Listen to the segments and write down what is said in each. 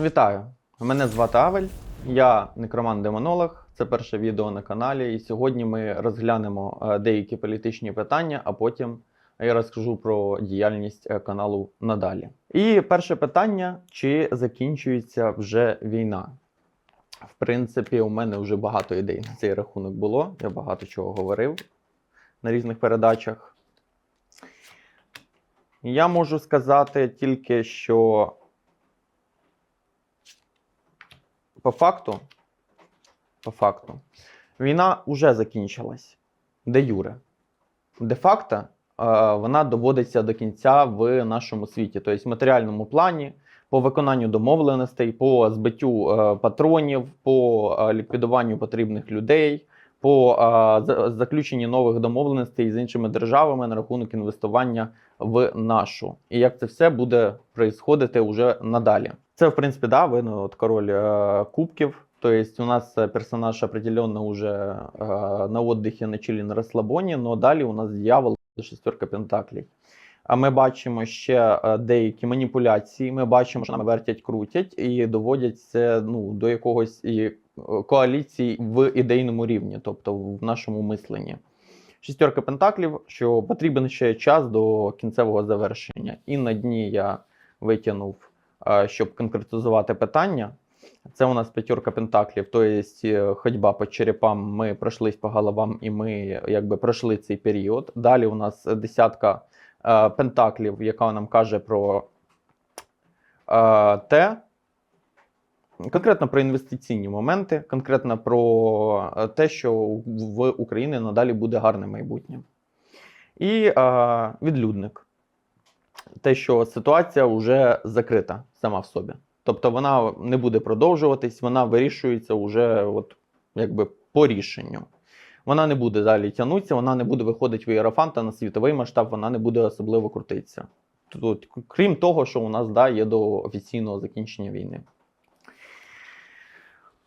Вітаю! Мене звати Авель, я некроман-демонолог. Це перше відео на каналі. І сьогодні ми розглянемо е, деякі політичні питання, а потім я розкажу про діяльність е, каналу надалі. І перше питання: чи закінчується вже війна? В принципі, у мене вже багато ідей на цей рахунок було. Я багато чого говорив на різних передачах. Я можу сказати тільки, що по факту, по факту, війна вже закінчилась. Де Юре. Де факто, е, вона доводиться до кінця в нашому світі, тобто в матеріальному плані, по виконанню домовленостей, по збиттю е, патронів, по е, ліквідуванню потрібних людей, по е, за- заключенню нових домовленостей з іншими державами на рахунок інвестування в нашу. І як це все буде происходити уже надалі. Це, в принципі, да, видно, от король е, кубків. Тобто у нас е, персонаж определенно уже е, на отдихі, на чилі, на розслабоні, але далі у нас дьявол шестерка пентаклей. А ми бачимо ще е, деякі маніпуляції. Ми бачимо, що нам вертять, крутять і доводять ну, до якогось і, коаліції в ідейному рівні, тобто в нашому мисленні. Шістерка пентаклів, що потрібен ще час до кінцевого завершення. І на дні я витягнув, щоб конкретизувати питання. Це у нас п'ятерка пентаклів, тобто ходьба по черепам, ми пройшлись по головам і ми якби пройшли цей період. Далі у нас десятка е, пентаклів, яка нам каже про е, те, конкретно про інвестиційні моменти, конкретно про е, те, що в Україні надалі буде гарне майбутнє. І е, відлюдник. Те, що ситуація вже закрита сама в собі. Тобто вона не буде продовжуватись, вона вирішується вже от, якби по рішенню. Вона не буде далі тягнутися, вона не буде виходити в іерофанта на світовий масштаб, вона не буде особливо крутитися. Тут, крім того, що у нас да, є до офіційного закінчення війни.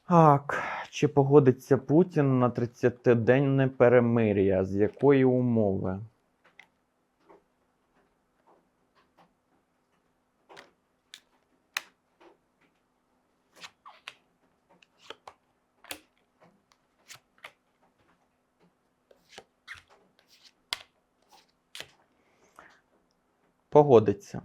Так, чи погодиться Путін на 30-денне перемир'я? З якої умови? Погодиться.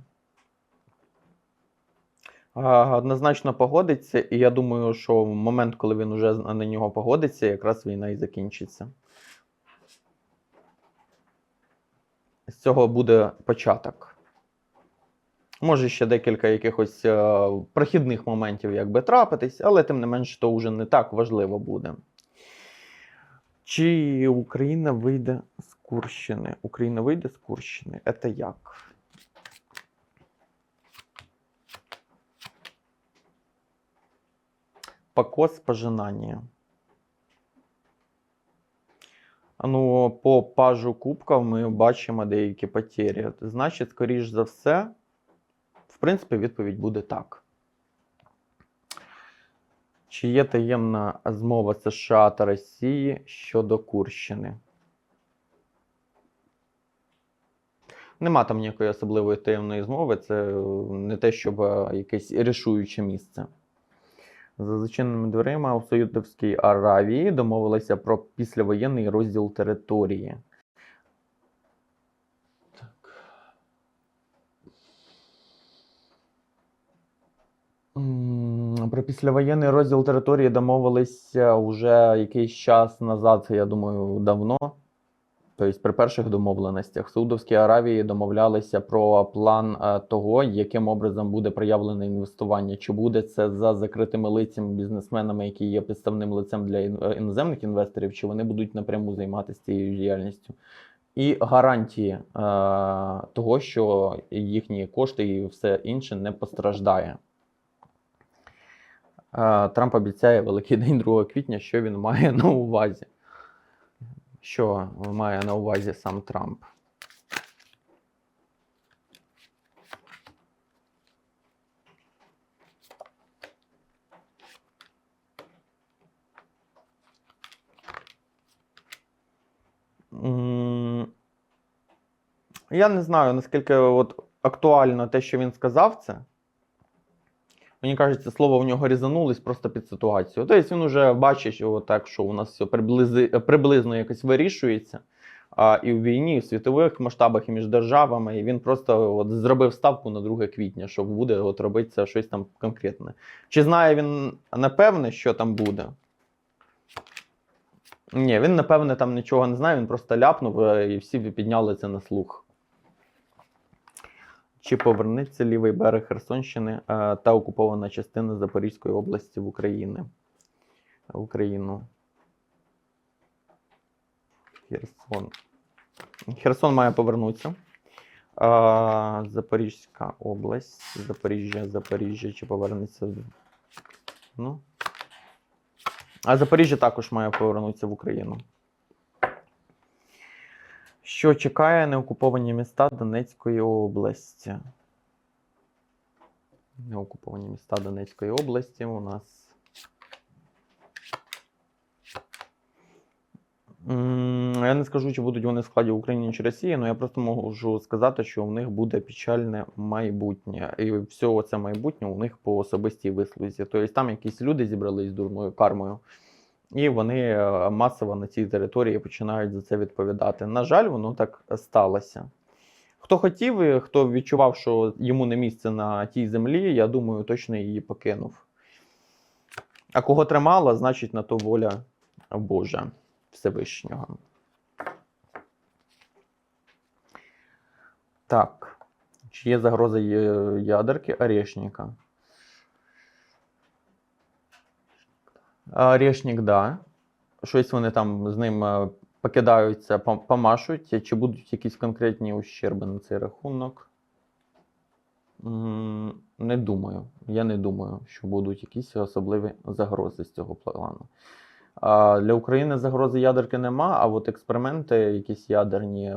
Однозначно погодиться, і я думаю, що в момент, коли він уже на нього погодиться, якраз війна і закінчиться. З цього буде початок. Може ще декілька якихось е, прохідних моментів якби трапитись, але тим не менш, то вже не так важливо буде. Чи Україна вийде з Курщини? Україна вийде з Курщини? Це як? Покос пожинання. Ну, по пажу кубків ми бачимо деякі потері. Значить, скоріш за все, в принципі, відповідь буде так. Чи є таємна змова США та Росії щодо Курщини? Нема там ніякої особливої таємної змови, це не те, щоб е, якесь рішуюче місце. За зачиненими дверима у Саудовській Аравії домовилися про післявоєнний розділ території. Так. Про післявоєнний розділ території домовилися вже якийсь час назад, я думаю, давно. Тобто при перших домовленостях Саудовській Аравії домовлялися про план е, того, яким образом буде проявлене інвестування. Чи буде це за закритими лицями бізнесменами, які є підставним лицем для е, іноземних інвесторів, чи вони будуть напряму займатися цією діяльністю? І гарантії е, того, що їхні кошти і все інше не постраждає. Е, Трамп обіцяє Великий день 2 квітня, що він має на увазі. Що має на увазі сам Трамп? Я не знаю, наскільки от актуально те, що він сказав це. Мені кажеться, слово в нього різанулось просто під ситуацію. Тобто він вже бачить, що так, що у нас все приблизи, приблизно якось вирішується. А, і в війні, і в світових масштабах, і між державами. І він просто от, зробив ставку на 2 квітня, що буде от, робитися щось там конкретне. Чи знає він напевне, що там буде? Ні, він, напевне, там нічого не знає, він просто ляпнув е, і всі підняли це на слух. Чи повернеться лівий берег Херсонщини е, та окупована частина Запорізької області в Україні? В Україну. Херсон. Херсон має повернутися. А, Запорізька область. Запоріжжя, Запоріжжя. Чи повернеться? Ну. А Запоріжжя також має повернутися в Україну. Що чекає неокуповані міста Донецької області? Неокуповані міста Донецької області у нас. Я не скажу, чи будуть вони в складі України чи Росії, але я просто можу сказати, що у них буде печальне майбутнє. І все це майбутнє у них по особистій вислузі. Тобто там якісь люди зібрались з дурною кармою, і вони е, масово на цій території починають за це відповідати. На жаль, воно так сталося. Хто хотів, хто відчував, що йому не місце на тій землі, я думаю, точно її покинув. А кого тримала, значить на то воля Божа Всевишнього. Так. Чи є загроза ядерки Орешника? Орешник, да. Щось вони там з ним е, покидаються, пом- помашуть. Чи будуть якісь конкретні ущерби на цей рахунок? Не думаю. Я не думаю, що будуть якісь особливі загрози з цього плану. Для України загрози ядерки нема, а от експерименти, якісь ядерні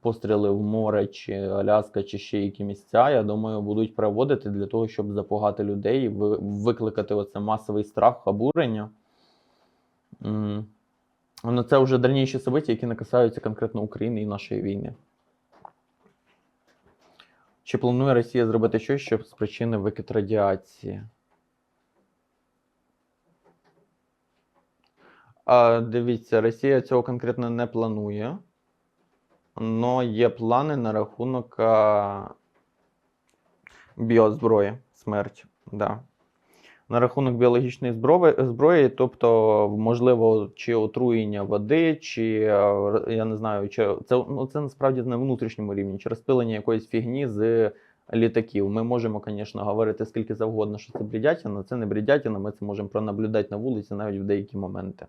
постріли в море, чи Аляска, чи ще які місця, я думаю, будуть проводити для того, щоб запугати людей, і викликати оце масовий страх, обурення. Ну, це вже дальніші события, які не касаються конкретно України і нашої війни. Чи планує Росія зробити щось, щоб спричинити викид радіації? А, дивіться, Росія цього конкретно не планує. Но є плани на рахунок а, біозброї, смерть. Да. На рахунок біологічної зброї, тобто, можливо, чи отруєння води, чи е, я не знаю, чи це, ну, це насправді на внутрішньому рівні, чи розпилення якоїсь фігні з літаків. Ми можемо, звісно, говорити скільки завгодно, що це бредятина, але це не бредятина, ми це можемо пронаблюдати на вулиці навіть в деякі моменти.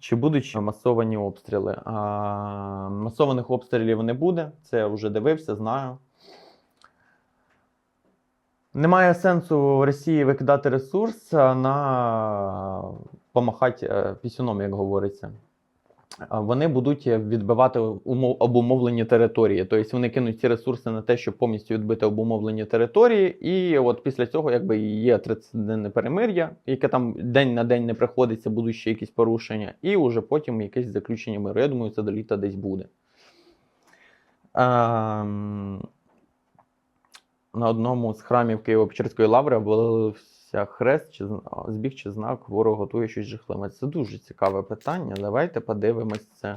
Чи будуть масовані обстріли? А, масованих обстрілів не буде. Це я вже дивився, знаю. Немає сенсу Росії викидати ресурс на помахати е, пісюном, як говориться. А Вони будуть відбивати умов, обумовлені території. Тобто вони кинуть ці ресурси на те, щоб повністю відбити обумовлені території. І от після цього якби є 30-денне перемир'я, яке там день на день не приходиться, будуть ще якісь порушення, і вже потім якесь заключення миру. Я думаю, це до літа десь буде. Ем, на одному з храмів Києво-Печерської лаври обвалився хрест чи збіг чи знак, ворог готує щось жахливе. Це дуже цікаве питання. Давайте подивимось це.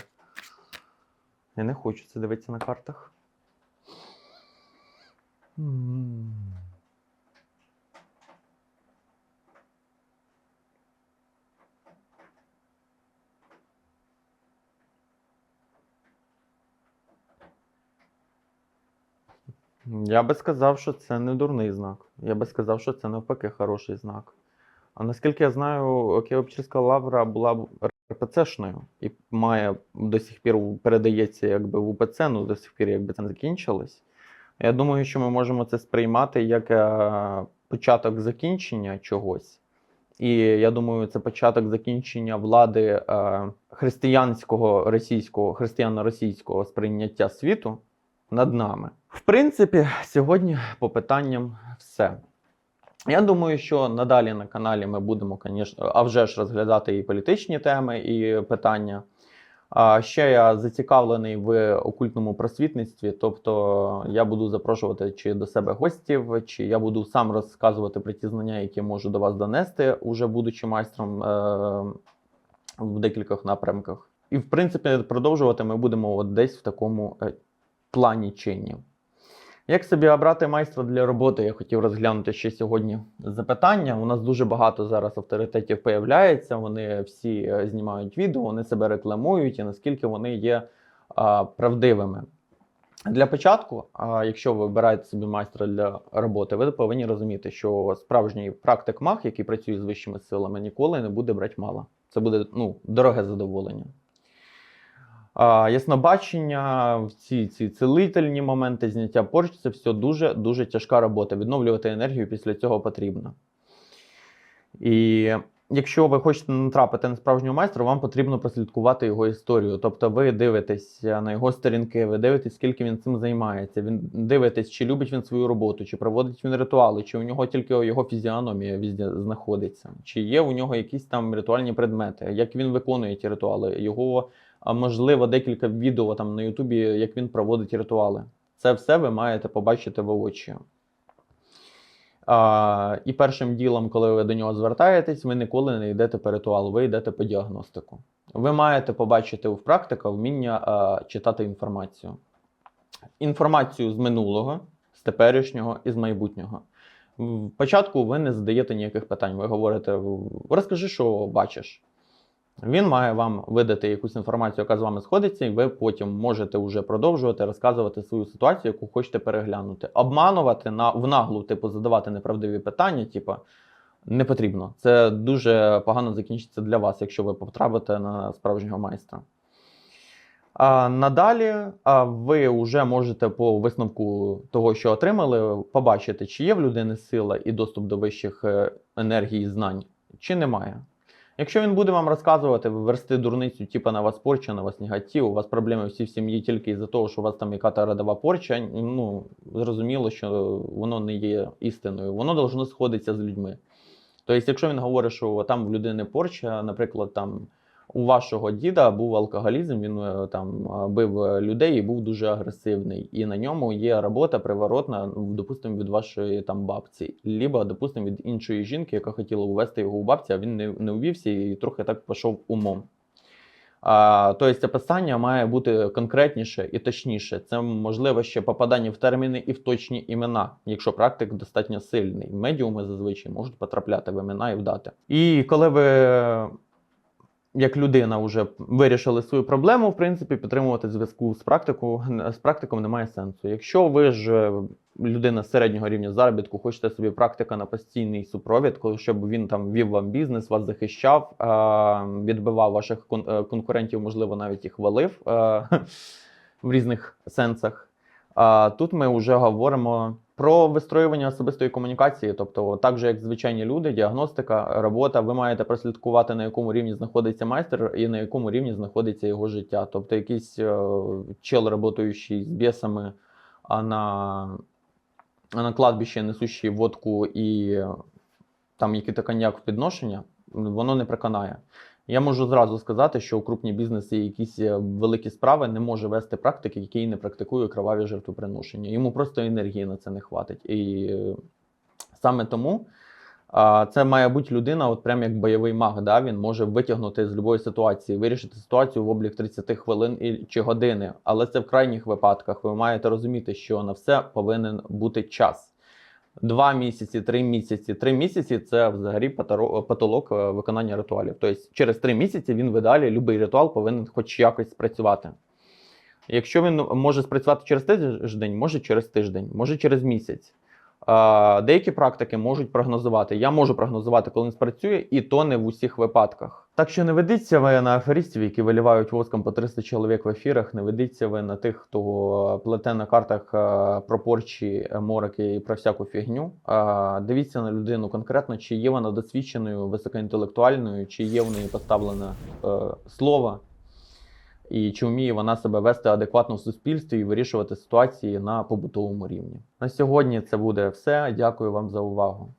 Я не хочу це дивитися на картах. Я би сказав, що це не дурний знак. Я би сказав, що це навпаки хороший знак. А наскільки я знаю, Києво-Печерська лавра була РПЦшною і має до сих пір передається якби в УПЦ, ну до сих пір якби це не закінчилось. Я думаю, що ми можемо це сприймати як е, початок закінчення чогось. І я думаю, це початок закінчення влади е, християнського російського, християно-російського сприйняття світу над нами. В принципі, сьогодні по питанням все. Я думаю, що надалі на каналі ми будемо, звісно, а вже ж розглядати і політичні теми, і питання. А ще я зацікавлений в окультному просвітництві, тобто я буду запрошувати чи до себе гостів, чи я буду сам розказувати про ті знання, які можу до вас донести, уже будучи майстром е- в декількох напрямках. І в принципі продовжувати ми будемо от десь в такому е, плані чині. Як собі обрати майстра для роботи? Я хотів розглянути ще сьогодні запитання. У нас дуже багато зараз авторитетів появляється. Вони всі е, знімають відео, вони себе рекламують і наскільки вони є а, правдивими. Для початку, а, якщо ви обираєте собі майстра для роботи, ви повинні розуміти, що справжній практик маг, який працює з вищими силами, ніколи не буде брати мало. Це буде ну, дороге задоволення. А, яснобачення, ці, ці цілительні моменти зняття порч це все дуже дуже тяжка робота. Відновлювати енергію після цього потрібно. І якщо ви хочете натрапити на справжнього майстра, вам потрібно прослідкувати його історію. Тобто ви дивитесь на його сторінки, ви дивитесь, скільки він цим займається. Він дивитесь, чи любить він свою роботу, чи проводить він ритуали, чи у нього тільки його фізіономія везде знаходиться, чи є у нього якісь там ритуальні предмети, як він виконує ті ритуали, його а можливо декілька відео там на Ютубі, як він проводить ритуали. Це все ви маєте побачити в очі. А, і першим ділом, коли ви до нього звертаєтесь, ви ніколи не йдете по ритуалу, ви йдете по діагностику. Ви маєте побачити у практика вміння а, читати інформацію. Інформацію з минулого, з теперішнього і з майбутнього. В початку ви не задаєте ніяких питань. Ви говорите: розкажи, що бачиш. Він має вам видати якусь інформацію, яка з вами сходиться, і ви потім можете вже продовжувати розказувати свою ситуацію, яку хочете переглянути. Обманувати на в наглу, типу, задавати неправдиві питання, типу, не потрібно. Це дуже погано закінчиться для вас, якщо ви потрапите на справжнього майстра. А надалі а, ви вже можете по висновку того, що отримали, побачити, чи є в людини сила і доступ до вищих е, енергій і знань, чи немає. Якщо він буде вам розказувати, версти дурницю, типу на вас порча, на вас негатив, у вас проблеми всі в сім'ї тільки із-за того, що у вас там яка-то родова порча, ну зрозуміло, що воно не є істиною. Воно должно сходитися з людьми. Тобто, якщо він говорить, що там в людини порча, наприклад, там у вашого діда був алкоголізм, він е, там бив людей і був дуже агресивний. І на ньому є робота приворотна, ну, допустимо, від вашої там бабці, либо, допустимо, від іншої жінки, яка хотіла увести його у бабці, а він не, не увівся і трохи так пішов умом. А, Тобто описання має бути конкретніше і точніше. Це можливо ще попадання в терміни і в точні імена, якщо практик достатньо сильний. Медіуми зазвичай можуть потрапляти в імена і в дати. І коли ви як людина вже вирішили свою проблему, в принципі, підтримувати зв'язку з практику з практиком немає сенсу. Якщо ви ж людина середнього рівня заробітку, хочете собі практика на постійний супровід, коли щоб він там вів вам бізнес, вас захищав, відбивав ваших е, конкурентів, можливо, навіть їх хвалив в різних сенсах. А тут ми вже говоримо про вистроювання особистої комунікації, тобто, так же як звичайні люди, діагностика, робота, ви маєте прослідкувати, на якому рівні знаходиться майстер і на якому рівні знаходиться його життя. Тобто, якийсь е, чел, працюючий з бісами, а на а на кладбищі несущий водку і там який-то коньяк в підношення, воно не приконає. Я можу зразу сказати, що у крупні бізнеси, якісь е, великі справи не може вести практики, який не практикує кроваві жертвоприношення. Йому просто енергії на це не хватить. І е, саме тому це має бути людина, от прям як бойовий маг. Да? Він може витягнути з будь-якої ситуації, вирішити ситуацію в облік 30 хвилин і, чи години. Але це в крайніх випадках. Ви маєте розуміти, що на все повинен бути час. Два місяці, три місяці. Три місяці це взагалі потолок е, виконання ритуалів. Тобто через три місяці він видалі будь-який ритуал повинен хоч якось спрацювати. Якщо він може спрацювати через тиждень, може через тиждень, може через місяць. Деякі практики можуть прогнозувати. Я можу прогнозувати, коли він спрацює, і то не в усіх випадках. Так що не ведіться ви на аферистів, які вилівають воском по 300 чоловік в ефірах. Не ведіться ви на тих, хто плете на картах про порчі, морики і про всяку фігню. Дивіться на людину конкретно, чи є вона досвідченою, високоінтелектуальною, чи є в неї поставлене е, слово і чи вміє вона себе вести адекватно в суспільстві і вирішувати ситуації на побутовому рівні. На сьогодні це буде все. Дякую вам за увагу.